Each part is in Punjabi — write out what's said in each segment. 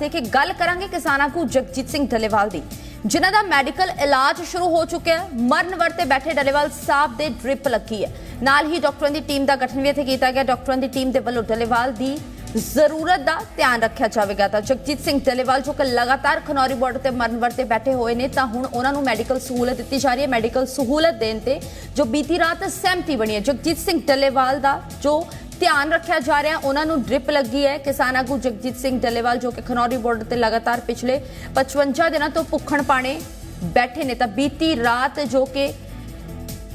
ਤੇ ਕਿ ਗੱਲ ਕਰਾਂਗੇ ਕਿਸਾਨਾਂ ਕੋ ਜਗਜੀਤ ਸਿੰਘ ਢੱਲੇਵਾਲ ਦੀ, ਜਿਨ੍ਹਾਂ ਦਾ ਮੈਡੀਕਲ ਇਲਾਜ ਸ਼ੁਰੂ ਹੋ ਚੁੱਕਿਆ ਹੈ। ਮਰਨ ਵਰਤੇ ਬੈਠੇ ਢੱਲੇਵਾਲ ਸਾਹਿਬ ਦੇ ਡ੍ਰਿਪ ਲੱਗੀ ਹੈ। ਨਾਲ ਹੀ ਡਾਕਟਰਾਂ ਦੀ ਟੀਮ ਦਾ ਗਠਨ ਵੀ ਇੱਥੇ ਕੀਤਾ ਗਿਆ। ਡਾਕਟਰਾਂ ਦੀ ਟੀਮ ਦੇ ਵੱਲੋਂ ਢੱਲੇਵਾਲ ਦੀ ਜ਼ਰੂਰਤ ਦਾ ਧਿਆਨ ਰੱਖਿਆ ਜਾਵੇਗਾ। ਤਾਂ ਜਗਜੀਤ ਸਿੰਘ ਢੱਲੇਵਾਲ, ਜੋ ਕਿ ਲਗਾਤਾਰ ਖਨੌਰੀ ਬਾਰਡਰ ਤੇ ਮਰਨ ਵਰਤੇ ਬੈਠੇ ਹੋਏ ਨੇ, ਤਾਂ ਹੁਣ ਉਹਨਾਂ ਨੂੰ ਮੈਡੀਕਲ ਸਹੂਲਤ ਦਿੱਤੀ ਜਾ ਰਹੀ ਹੈ। ਮੈਡੀਕਲ ਸਹੂਲਤ ਦੇਣ ਤੇ ਜੋ ਬੀਤੀ ਰਾਤ ਸਹਿਮਤੀ ਬਣੀ ਹੈ। ਜਗਜੀਤ ਸਿੰਘ ਢੱਲੇਵਾਲ ਦਾ ਜੋ ਧਿਆਨ ਰੱਖਿਆ ਜਾ ਰਿਹਾ ਉਹਨਾਂ ਨੂੰ ਡ੍ਰਿਪ ਲੱਗੀ ਹੈ। ਕਿਸਾਨ ਆਗੂ ਜਗਜੀਤ ਸਿੰਘ ਡੱਲੇਵਾਲ ਜੋ ਕਿ ਖਨੌਰੀ ਬਾਰਡਰ ਤੇ ਲਗਾਤਾਰ ਪਿਛਲੇ 55 ਦਿਨਾਂ ਤੋਂ ਭੁੱਖਣ ਪਾਣੇ ਬੈਠੇ ਨੇ, ਤਾਂ ਬੀਤੀ ਰਾਤ ਜੋ ਕਿ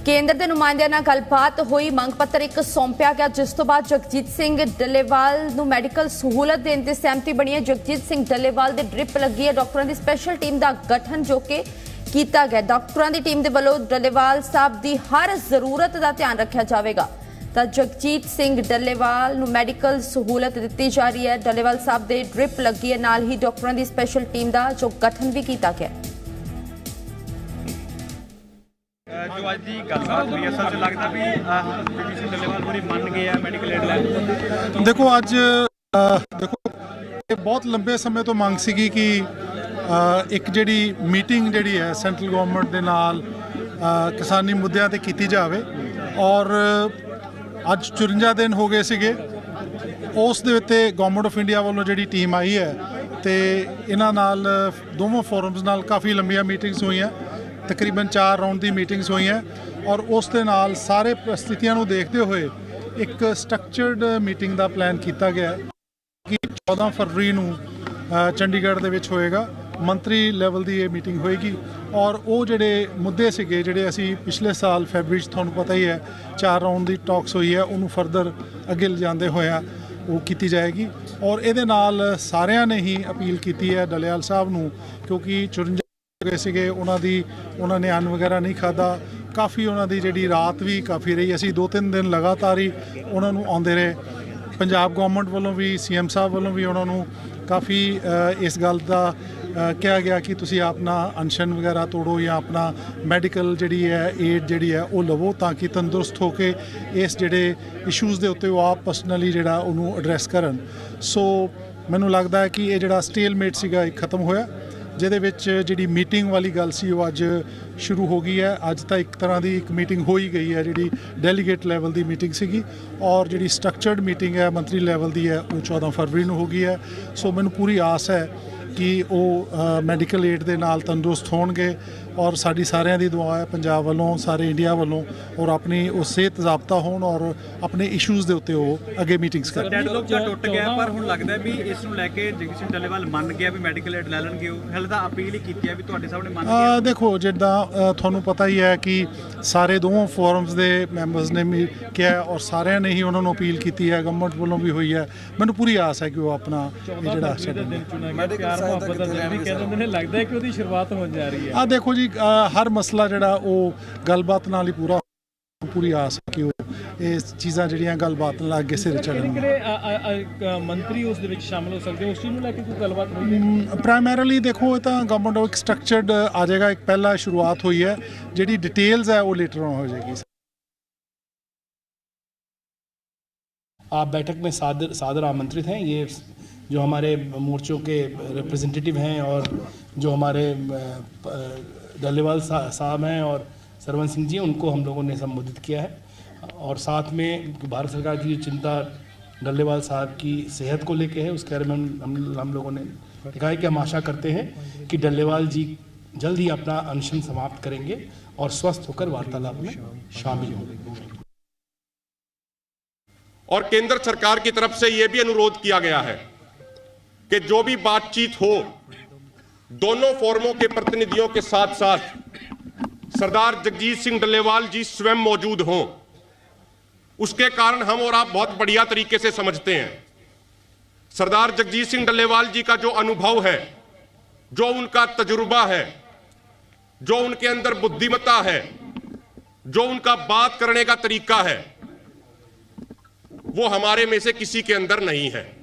ਕੇਂਦਰ ਦੇ ਨੁਮਾਇੰਦਿਆਂ ਨਾਲ ਗੱਲਬਾਤ ਹੋਈ, ਮੰਗ ਪੱਤਰ ਇੱਕ ਸੌਂਪਿਆ ਗਿਆ, ਜਿਸ ਤੋਂ ਬਾਅਦ ਜਗਜੀਤ ਸਿੰਘ ਡੱਲੇਵਾਲ ਨੂੰ ਮੈਡੀਕਲ ਸਹੂਲਤ ਦੇਣ ਤੇ ਸਹਿਮਤੀ ਬਣੀ ਹੈ। ਜਗਜੀਤ ਸਿੰਘ ਡੱਲੇਵਾਲ ਦੇ ਡ੍ਰਿਪ ਲੱਗੀ ਹੈ। ਡਾਕਟਰਾਂ ਦੀ ਸਪੈਸ਼ਲ ਟੀਮ ਦਾ ਗਠਨ ਜੋ ਕਿ ਕੀਤਾ ਗਿਆ। ਡਾਕਟਰਾਂ ਦੀ ਟੀਮ ਦੇ ਵੱਲੋਂ ਡੱਲੇਵਾਲ ਸਾਹਿਬ ਦੀ ਹਰ ਜ਼ਰੂਰਤ ਦਾ ਧਿਆਨ ਰੱਖਿਆ ਜਾਵੇਗਾ। ਤਾਂ ਜਗਜੀਤ ਸਿੰਘ ਡੱਲੇਵਾਲ ਨੂੰ ਮੈਡੀਕਲ ਸਹੂਲਤ ਦਿੱਤੀ ਜਾ ਰਹੀ ਹੈ। ਡੱਲੇਵਾਲ ਸਾਹਿਬ ਦੇ ਡ੍ਰਿਪ ਲੱਗੀ ਹੈ। ਨਾਲ ਹੀ ਡਾਕਟਰਾਂ ਦੀ ਸਪੈਸ਼ਲ ਟੀਮ ਦਾ ਜੋ ਗਠਨ ਵੀ ਕੀਤਾ ਗਿਆ। ਜੋ ਅੱਜ ਦੀ ਗੱਲਬਾਤ ਹੋਈ ਹੈ, ਅਸਲ 'ਚ ਲੱਗਦਾ ਵੀ ਬੀਬੀ ਸਿੰਘ ਡੱਲੇਵਾਲ ਪੂਰੀ ਮੰਨ ਗਏ ਆ ਮੈਡੀਕਲ ਏਡ ਲੈਣ। ਦੇਖੋ ਅੱਜ ਦੇਖੋ ਇਹ ਬਹੁਤ ਲੰਬੇ ਸਮੇਂ ਤੋਂ ਮੰਗ ਸੀਗੀ ਕਿ ਇੱਕ ਜਿਹੜੀ ਮੀਟਿੰਗ ਜਿਹੜੀ ਹੈ ਸੈਂਟਰਲ ਗਵਰਨਮੈਂਟ ਦੇ ਨਾਲ ਕਿਸਾਨੀ ਮੁੱਦਿਆਂ ਤੇ ਕੀਤੀ ਜਾਵੇ। ਔਰ ਅੱਜ 54 ਦਿਨ ਹੋ ਗਏ ਸੀਗੇ। ਉਸ ਦੇ ਉੱਤੇ ਗਵਰਨਮੈਂਟ ਆਫ ਇੰਡੀਆ ਵੱਲੋਂ ਜਿਹੜੀ ਟੀਮ ਆਈ ਹੈ ਤੇ ਇਹਨਾਂ ਨਾਲ, ਦੋਵਾਂ ਫੋਰਮਸ ਨਾਲ ਕਾਫੀ ਲੰਬੀਆਂ ਮੀਟਿੰਗਸ ਹੋਈਆਂ। ਤਕਰੀਬਨ 4 ਰਾਉਂਡ ਦੀ ਮੀਟਿੰਗਸ ਹੋਈਆਂ ਔਰ ਉਸ ਦੇ ਨਾਲ ਸਾਰੇ ਪ੍ਰਸਥਿਤੀਆਂ ਨੂੰ ਦੇਖਦੇ ਹੋਏ ਇੱਕ ਸਟਰਕਚਰਡ ਮੀਟਿੰਗ ਦਾ ਪਲਾਨ ਕੀਤਾ ਗਿਆ। ਕਿ 14 ਫਰਵਰੀ ਨੂੰ ਚੰਡੀਗੜ੍ਹ ਦੇ ਵਿੱਚ ਹੋਏਗਾ। ਮੰਤਰੀ ਲੈਵਲ ਦੀ ਇਹ ਮੀਟਿੰਗ ਹੋਏਗੀ ਔਰ ਉਹ ਜਿਹੜੇ ਮੁੱਦੇ ਸੀਗੇ ਜਿਹੜੇ ਅਸੀਂ ਪਿਛਲੇ ਸਾਲ ਫੈਬਰੀ 'ਚ ਤੁਹਾਨੂੰ ਪਤਾ ਹੀ ਹੈ, ਚਾਰ ਰਾਉਂਡ ਦੀ ਟਾਕਸ ਹੋਈ ਹੈ, ਉਹਨੂੰ ਫਰਦਰ ਅੱਗੇ ਲਿਜਾਂਦੇ ਹੋਇਆ ਉਹ ਕੀਤੀ ਜਾਏਗੀ ਔਰ ਇਹਦੇ ਨਾਲ ਸਾਰਿਆਂ ਨੇ ਹੀ ਅਪੀਲ ਕੀਤੀ ਹੈ ਡਲਿਆਲ ਸਾਹਿਬ ਨੂੰ, ਕਿਉਂਕਿ 54 ਹੋ ਗਏ ਸੀਗੇ, ਉਹਨਾਂ ਦੀ, ਉਹਨਾਂ ਨੇ ਅੰਨ ਵਗੈਰਾ ਨਹੀਂ ਖਾਦਾ ਕਾਫੀ ਉਹਨਾਂ ਦੀ ਜਿਹੜੀ ਰਾਤ ਵੀ ਕਾਫੀ ਰਹੀ, ਅਸੀਂ ਦੋ ਤਿੰਨ ਦਿਨ ਲਗਾਤਾਰ ਹੀ ਉਹਨਾਂ ਨੂੰ ਆਉਂਦੇ ਰਹੇ। ਪੰਜਾਬ ਗਵਰਨਮੈਂਟ ਵੱਲੋਂ ਵੀ ਸੀਐਮ ਸਾਹਿਬ ਵੱਲੋਂ ਵੀ ਉਹਨਾਂ ਨੂੰ ਕਾਫੀ ਇਸ ਗੱਲ ਦਾ ਕਿਹਾ ਗਿਆ ਕਿ ਤੁਸੀਂ ਆਪਣਾ ਅਨਸ਼ਨ ਵਗੈਰਾ ਤੋੜੋ ਜਾਂ ਆਪਣਾ ਮੈਡੀਕਲ ਜਿਹੜੀ ਹੈ ਏਡ ਜਿਹੜੀ ਹੈ, ਉਹ ਲਵੋ ਤਾਂ ਕਿ ਤੰਦਰੁਸਤ ਹੋ ਕੇ ਇਸ ਜਿਹੜੇ ਇਸ਼ੂਜ਼ ਦੇ ਉੱਤੇ ਉਹ ਆਪ ਪਰਸਨਲੀ ਜਿਹੜਾ ਉਹਨੂੰ ਐਡਰੈਸ ਕਰਨ। ਸੋ ਮੈਨੂੰ ਲੱਗਦਾ ਹੈ ਕਿ ਇਹ ਜਿਹੜਾ ਸਟੇਲਮੇਟ ਸੀਗਾ, ਇਹ ਖਤਮ ਹੋਇਆ। ਜਿਹਦੇ ਵਿੱਚ ਜਿਹੜੀ ਮੀਟਿੰਗ ਵਾਲੀ ਗੱਲ ਸੀ, ਉਹ ਅੱਜ ਸ਼ੁਰੂ ਹੋ ਗਈ ਹੈ। ਅੱਜ ਤਾਂ ਇੱਕ ਤਰ੍ਹਾਂ ਦੀ ਇੱਕ ਮੀਟਿੰਗ ਹੋ ਹੀ ਗਈ ਹੈ, ਜਿਹੜੀ ਡੈਲੀਗੇਟ ਲੈਵਲ ਦੀ ਮੀਟਿੰਗ ਸੀਗੀ। ਔਰ ਜਿਹੜੀ ਸਟਰਕਚਰਡ ਮੀਟਿੰਗ ਹੈ, ਮੰਤਰੀ ਲੈਵਲ ਦੀ ਹੈ, ਉਹ 14 ਫਰਵਰੀ ਨੂੰ ਹੋ ਗਈ ਹੈ। ਸੋ ਮੈਨੂੰ ਪੂਰੀ ਆਸ ਹੈ ਕਿ ਉਹ ਮੈਡੀਕਲ ਏਡ ਦੇ ਨਾਲ ਤੰਦਰੁਸਤ ਹੋਣਗੇ। ਔਰ ਸਾਡੀ ਸਾਰਿਆਂ ਦੀ ਦੁਆ ਹੈ ਪੰਜਾਬ ਵੱਲੋਂ ਸਾਰੇ ਇੰਡੀਆ ਵੱਲੋਂ ਔਰ ਆਪਣੀ ਉਹ ਸਿਹਤ ਜ਼ਾਬਤਾ ਹੋਣ ਔਰ ਆਪਣੇ ਇਸ਼ੂਜ਼ ਦੇ ਉੱਤੇ ਉਹ ਅੱਗੇ ਮੀਟਿੰਗਸ ਕਰਨ। ਡੈਡਲੋਕ ਤਾਂ ਟੁੱਟ ਗਿਆ ਪਰ ਹੁਣ ਲੱਗਦਾ ਵੀ ਇਸ ਨੂੰ ਲੈ ਕੇ ਜਗਜੀਤ ਸਿੰਘ ਡੱਲੇਵਾਲ ਮੰਨ ਗਿਆ ਵੀ ਮੈਡੀਕਲ ਏਡ ਲੈ ਲੈਣਗੇ ਉਹ। ਹਲੇ ਤਾਂ ਅਪੀਲ ਹੀ ਕੀਤੀ ਹੈ ਵੀ ਤੁਹਾਡੇ ਸਾਹਮਣੇ ਮੰਨ ਗਏ ਦੇਖੋ ਜਿੱਦਾਂ ਤੁਹਾਨੂੰ ਪਤਾ ਹੀ ਹੈ ਕਿ ਸਾਰੇ ਦੋਵਾਂ ਫੋਰਮਸ ਦੇ ਮੈਂਬਰਸ ਨੇ ਵੀ ਕਿਹਾ ਔਰ ਸਾਰਿਆਂ ਨੇ ਹੀ ਉਹਨਾਂ ਨੂੰ ਅਪੀਲ ਕੀਤੀ ਹੈ ਗਵਰਨਮੈਂਟ ਵੱਲੋਂ ਵੀ ਹੋਈ ਹੈ। ਮੈਨੂੰ ਪੂਰੀ ਆਸ ਹੈ ਕਿ ਉਹ ਆਪਣਾ ਇਹ ਜਿਹੜਾ ਮੈਡੀਕਲ ਮੁਹੱਬਤ ਦਾ ਨੇ ਲੱਗਦਾ ਹੈ ਕਿ ਉਹਦੀ ਸ਼ੁਰੂਆਤ ਹੋਣ ਜਾ ਰਹੀ ਹੈ। ਆ ਦੇਖੋ ਜੀ ਅ, ਹਰ ਮਸਲਾ ਜਿਹੜਾ ਉਹ ਗੱਲਬਾਤ ਨਾਲ ਹੀ ਪੂਰਾ ਪੂਰੀ ਆਸ ਹੈ ਕਿ ਉਹ ਇਹ ਚੀਜ਼ਾਂ ਜਿਹੜੀਆਂ ਗੱਲਬਾਤ ਨਾਲ ਅੱਗੇ ਸਿਰ ਚੜਨ ਕਿਹੜੇ ਅ- ਅ- ਅ- ਮੰਤਰੀ ਉਸ ਦੇ ਵਿੱਚ ਸ਼ਾਮਲ ਹੋ ਸਕਦੇ ਹੋ ਉਸ ਚੀਜ਼ ਨੂੰ ਲੈ ਕੇ ਕੋਈ ਗੱਲਬਾਤ ਹੋਈ ਹੈ ਪ੍ਰਾਇਮਰੀਲੀ ਦੇਖੋ ਇਹ ਤਾਂ ਗਵਰਨਮੈਂਟ ਇੱਕ ਸਟਰਕਚਰਡ ਆ ਜਾਏਗਾ ਇੱਕ ਪਹਿਲਾ ਸ਼ੁਰੂਆਤ ਹੋਈ ਹੈ ਜਿਹੜੀ ਡਿਟੇਲਸ ਹੈ ਉਹ ਲੇਟਰ ਔਨ ਹੋ ਜਾਏਗੀ आप बैठक में सादर सादर आमंत्रित हैं ये जो हमारे मोर्चों के रिप्रेजेंटेटिव हैं और जो हमारे डल्लेवाल साहब हैं और सरवन सिंह जी, उनको हम लोगों ने संबोधित किया है। और साथ में भारत सरकार की जो चिंता डल्लेवाल साहब की सेहत को लेके है, उसके बारे में हम, हम- लोगों ने कहा कि हम आशा करते हैं कि डल्लेवाल जी जल्द ही अपना अनशन समाप्त करेंगे और स्वस्थ होकर वार्तालाप में शामिल होंगे। और केंद्र सरकार की तरफ़ से यह भी अनुरोध किया गया है कि जो भी बातचीत हो, दोनों फोरमों के प्रतिनिधियों के साथ साथ सरदार जगजीत सिंह डल्लेवाल जी स्वयं मौजूद हों। उसके कारण हम और आप बहुत बढ़िया तरीके से समझते हैं। सरदार जगजीत सिंह डल्लेवाल जी का जो अनुभव है, जो उनका तजुर्बा है, जो उनके अंदर बुद्धिमत्ता है, जो उनका बात करने का तरीका है, वो हमारे में से किसी के अंदर नहीं है।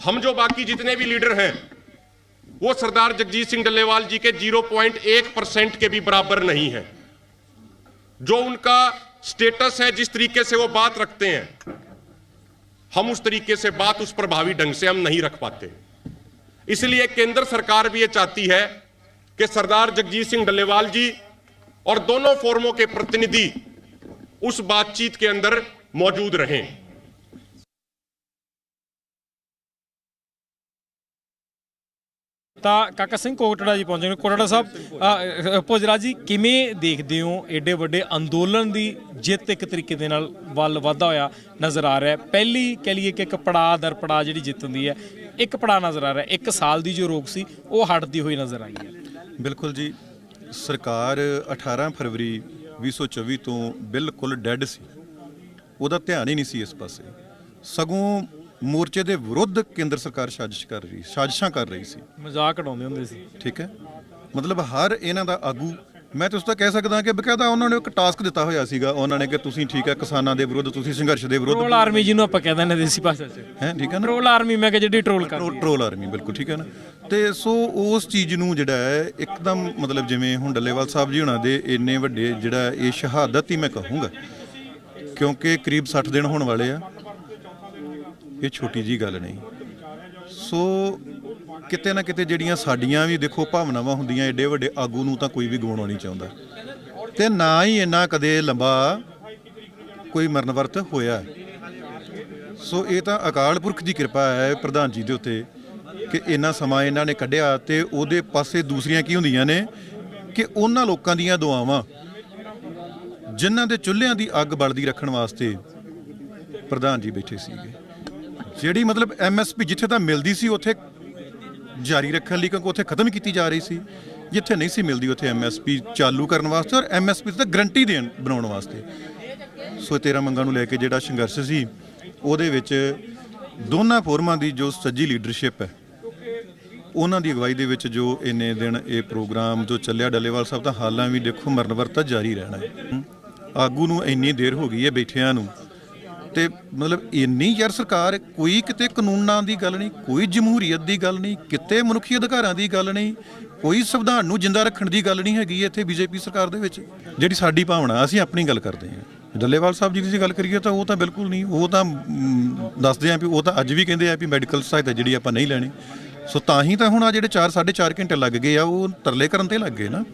हम जो बाकी जितने भी लीडर हैं, वो सरदार जगजीत सिंह डल्लेवाल जी के 0.1 परसेंट के भी बराबर नहीं है। जो उनका स्टेटस है, जिस तरीके से वो बात रखते हैं, हम उस तरीके से बात उस प्रभावी ढंग से हम नहीं रख पाते। इसलिए केंद्र सरकार भी ये चाहती है कि सरदार जगजीत सिंह डल्लेवाल जी और दोनों फोरमों के प्रतिनिधि उस बातचीत के अंदर मौजूद रहें। ਤਾਂ ਕਾਕਾ ਸਿੰਘ ਕੋਟੜਾ ਜੀ ਪਹੁੰਚੇ ਨੇ। ਕੋਟੜਾ ਸਾਹਿਬ ਅ, ਜੀ ਕਿਵੇਂ ਦੇਖਦੇ ਹੋ ਐਡੇ ਵੱਡੇ ਅੰਦੋਲਨ ਦੀ ਜਿੱਤ ਇੱਕ ਤਰੀਕੇ ਦੇ ਨਾਲ ਵੱਲ ਵਾਧਾ ਹੋਇਆ ਨਜ਼ਰ ਆ ਰਿਹਾ ਹੈ? ਪਹਿਲੀ ਕਹਿ ਲਈਏ ਕਿ ਇੱਕ ਪੜਾਅ ਦਰ ਪੜਾਅ ਜਿਹੜੀ ਜਿੱਤ ਹੁੰਦੀ ਹੈ ਇੱਕ ਪੜਾਅ ਨਜ਼ਰ ਆ ਰਿਹਾ ਇੱਕ ਸਾਲ ਦੀ ਜੋ ਰੋਕ ਸੀ ਉਹ ਹਟਦੀ ਹੋਈ ਨਜ਼ਰ ਆਈ ਹੈ। ਬਿਲਕੁਲ ਜੀ। ਸਰਕਾਰ 18 ਫਰਵਰੀ 2024 ਤੋਂ ਬਿਲਕੁਲ ਡੈੱਡ ਸੀ। ਉਹਦਾ ਧਿਆਨ ਹੀ ਨਹੀਂ ਸੀ ਇਸ ਪਾਸੇ। ਸਗੋਂ ਮੋਰਚੇ ਦੇ ਵਿਰੁੱਧ ਕੇਂਦਰ ਸਰਕਾਰ ਸਾਜ਼ਿਸ਼ ਕਰ ਰਹੀ ਸਾਜ਼ਿਸ਼ਾਂ ਕਰ ਰਹੀ ਸੀ। ਮਜ਼ਾਕ ਉਡਾਉਂਦੇ ਹੁੰਦੇ ਸੀ। ਠੀਕ ਹੈ? ਮਤਲਬ ਹਰ ਇਹਨਾਂ ਦਾ ਆਗੂ ਮੈਂ ਤਾਂ ਉਸ ਤੋਂ ਕਹਿ ਸਕਦਾ ਕਿ ਬਕਾਇਦਾ ਉਹਨਾਂ ਨੇ ਇੱਕ ਟਾਸਕ ਦਿੱਤਾ ਹੋਇਆ ਸੀਗਾ ਉਹਨਾਂ ਨੇ ਕਿ ਤੁਸੀਂ ਠੀਕ ਹੈ ਕਿਸਾਨਾਂ ਦੇ ਵਿਰੁੱਧ ਤੁਸੀਂ ਸੰਘਰਸ਼ ਦੇ ਵਿਰੁੱਧ ਟ੍ਰੋਲ ਆਰਮੀ ਜਿਹਨੂੰ ਆਪਾਂ ਕਹਿੰਦੇ ਨੇ ਦੇਸੀ ਭਾਸ਼ਾ 'ਚ। ਹੈ ਠੀਕ ਹੈ ਨਾ? ਟ੍ਰੋਲ ਆਰਮੀ ਮੈਂ ਕਿ ਜਿਹੜੀ ਟ੍ਰੋਲ ਕਰਦੀ ਹੈ। ਟਰੋਲ ਆਰਮੀ ਬਿਲਕੁਲ ਠੀਕ ਹੈ ਨਾ? ਤੇ ਸੋ ਉਸ ਚੀਜ਼ ਨੂੰ ਜਿਹੜਾ ਹੈ ਇੱਕਦਮ ਮਤਲਬ ਜਿਵੇਂ ਹੁਣ ਡੱਲੇਵਾਲ ਸਾਹਿਬ ਜੀ ਹੁਣਾਂ ਦੇ ਇੰਨੇ ਵੱਡੇ ਜਿਹੜਾ ਇਹ ਸ਼ਹਾਦਤ ਹੀ ਮੈਂ ਕਹੂੰਗਾ ਕਿਉਂਕਿ ਕਰੀਬ 60 ਦਿਨ ਹੋਣ ਵਾਲੇ ਆ ਇਹ ਛੋਟੀ ਜੀ ਗੱਲ ਨਹੀਂ। ਸੋ ਕਿਤੇ ਨਾ ਕਿਤੇ ਜਿਹੜੀਆਂ ਸਾਡੀਆਂ ਵੀ ਦੇਖੋ ਭਾਵਨਾਵਾਂ ਹੁੰਦੀਆਂ, ਏਡੇ ਵੱਡੇ ਆਗੂ ਨੂੰ ਤਾਂ ਕੋਈ ਵੀ ਗਵਾਉਣਾ ਨਹੀਂ ਚਾਹੁੰਦਾ। ਤੇ ਨਾ ਹੀ ਇੰਨਾ ਕਦੇ ਲੰਬਾ ਕੋਈ ਮਰਨ ਵਰਤ ਹੋਇਆ। ਸੋ ਇਹ ਤਾਂ ਅਕਾਲ ਪੁਰਖ ਦੀ ਕਿਰਪਾ ਹੈ ਪ੍ਰਧਾਨ ਜੀ ਦੇ ਉੱਤੇ ਕਿ ਇੰਨਾ ਸਮਾਂ ਇਹਨਾਂ ਨੇ ਕੱਢਿਆ ਤੇ ਉਹਦੇ ਪਾਸੇ ਦੂਸਰੀਆਂ ਕੀ ਹੁੰਦੀਆਂ ਨੇ ਕਿ ਉਹਨਾਂ ਲੋਕਾਂ ਦੀਆਂ ਦੁਆਵਾਂ, ਜਿਨ੍ਹਾਂ ਦੇ ਚੁੱਲ੍ਹਿਆਂ ਦੀ ਅੱਗ ਬਲਦੀ ਰੱਖਣ ਵਾਸਤੇ ਪ੍ਰਧਾਨ ਜੀ ਬੈਠੇ ਸੀਗੇ। ਜਿਹੜੀ ਮਤਲਬ ਐਮਐਸਪੀ ਜਿੱਥੇ ਤਾਂ ਮਿਲਦੀ ਸੀ, ਉੱਥੇ ਜਾਰੀ ਰੱਖਣ ਲਈ ਕਿਉਂਕਿ ਉੱਥੇ ਖਤਮ ਕੀਤੀ ਜਾ ਰਹੀ ਸੀ, ਜਿੱਥੇ ਨਹੀਂ ਸੀ ਮਿਲਦੀ ਉੱਥੇ ਐਮਐਸਪੀ ਚਾਲੂ ਕਰਨ ਵਾਸਤੇ ਔਰ ਐਮਐਸਪੀ ਤੇ ਗਰੰਟੀ ਦੇਣ, ਬਣਾਉਣ ਵਾਸਤੇ। ਸੋ ਇਹ 13 ਮੰਗਾਂ ਨੂੰ ਲੈ ਕੇ ਜਿਹੜਾ ਸੰਘਰਸ਼ ਸੀ, ਉਹਦੇ ਵਿੱਚ ਦੋਨਾਂ ਫੋਰਮਾਂ ਦੀ ਜੋ ਸੱਜੀ ਲੀਡਰਸ਼ਿਪ ਹੈ, ਉਹਨਾਂ ਦੀ ਅਗਵਾਈ ਦੇ ਵਿੱਚ ਜੋ ਇੰਨੇ ਦਿਨ ਇਹ ਪ੍ਰੋਗਰਾਮ ਜੋ ਚੱਲਿਆ, ਡੱਲੇਵਾਲ ਸਾਹਿਬ, ਤਾਂ ਹਾਲਾਂ ਵੀ ਦੇਖੋ ਮਰਨ ਵਰਤਾ ਜਾਰੀ ਰਹਿਣਾ ਹੈ, ਆਗੂ ਨੂੰ ਇੰਨੀ ਦੇਰ ਹੋ ਗਈ ਹੈ ਬੈਠਿਆਂ ਨੂੰ ਤੇ ਮਤਲਬ ਇੰਨੀ ਯਾਰ ਸਰਕਾਰ, ਕੋਈ ਕਿਤੇ ਕਾਨੂੰਨਾਂ ਦੀ ਗੱਲ ਨਹੀਂ, ਕੋਈ ਜਮਹੂਰੀਅਤ ਦੀ ਗੱਲ ਨਹੀਂ, ਕਿਤੇ ਮਨੁੱਖੀ ਅਧਿਕਾਰਾਂ ਦੀ ਗੱਲ ਨਹੀਂ, ਕੋਈ ਸੰਵਿਧਾਨ ਨੂੰ ਜਿੰਦਾ ਰੱਖਣ ਦੀ ਗੱਲ ਨਹੀਂ ਹੈਗੀ ਇੱਥੇ ਬੀਜੇਪੀ ਸਰਕਾਰ ਦੇ ਵਿੱਚ। ਜਿਹੜੀ ਸਾਡੀ ਭਾਵਨਾ, ਅਸੀਂ ਆਪਣੀ ਗੱਲ ਕਰਦੇ ਹਾਂ। ਡੱਲੇਵਾਲ ਸਾਹਿਬ ਜੀ ਦੀ ਗੱਲ ਕਰੀਏ ਤਾਂ ਉਹ ਤਾਂ ਬਿਲਕੁਲ ਨਹੀਂ, ਉਹ ਤਾਂ ਦੱਸਦੇ ਆ ਵੀ ਉਹ ਤਾਂ ਅੱਜ ਵੀ ਕਹਿੰਦੇ ਆ ਵੀ ਮੈਡੀਕਲ ਸਹਾਇਤਾ ਜਿਹੜੀ ਆਪਾਂ ਨਹੀਂ ਲੈਣੀ। ਸੋ ਤਾਂ ਹੀ ਤਾਂ ਹੁਣ ਆ ਜਿਹੜੇ 4 4.5 ਘੰਟੇ ਲੱਗ ਗਏ ਆ, ਉਹ ਤਰਲੇ ਕਰਨ ਤੇ ਲੱਗ ਗਏ ਨਾ।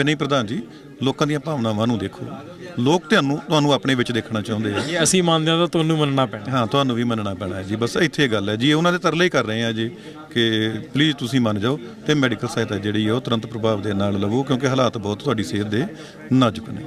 ਵੀ ਨਹੀਂ ਪ੍ਰਧਾਨ ਜੀ। ਲੋਕਾਂ ਦੀਆਂ ਭਾਵਨਾਵਾਂ ਨੂੰ ਦੇਖੋ। ਲੋਕ ਤੁਹਾਨੂੰ ਤੁਹਾਨੂੰ ਆਪਣੇ ਵਿੱਚ ਦੇਖਣਾ ਚਾਹੁੰਦੇ ਆ। ਜੇ ਅਸੀਂ ਮੰਨਦੇ ਹਾਂ ਤਾਂ ਤੁਹਾਨੂੰ ਮੰਨਣਾ ਪੈਣਾ। ਹਾਂ ਤੁਹਾਨੂੰ ਵੀ ਮੰਨਣਾ ਪੈਣਾ ਹੈ ਜੀ। ਬਸ ਇੱਥੇ ਗੱਲ ਹੈ ਜੀ। ਉਹਨਾਂ ਦੇ ਤਰਲੇ ਹੀ ਕਰ ਰਹੇ ਆ ਜੀ ਕਿ ਪਲੀਜ਼ ਤੁਸੀਂ ਮੰਨ ਜਾਓ ਤੇ ਮੈਡੀਕਲ ਸਹਾਇਤਾ ਜਿਹੜੀ ਹੈ ਉਹ ਤੁਰੰਤ ਪ੍ਰਭਾਵ ਦੇ ਨਾਲ ਲਵੋ ਕਿਉਂਕਿ ਹਾਲਾਤ ਬਹੁਤ ਤੁਹਾਡੀ ਸਿਹਤ ਦੇ ਨਾਜ਼ੁਕ ਨੇ।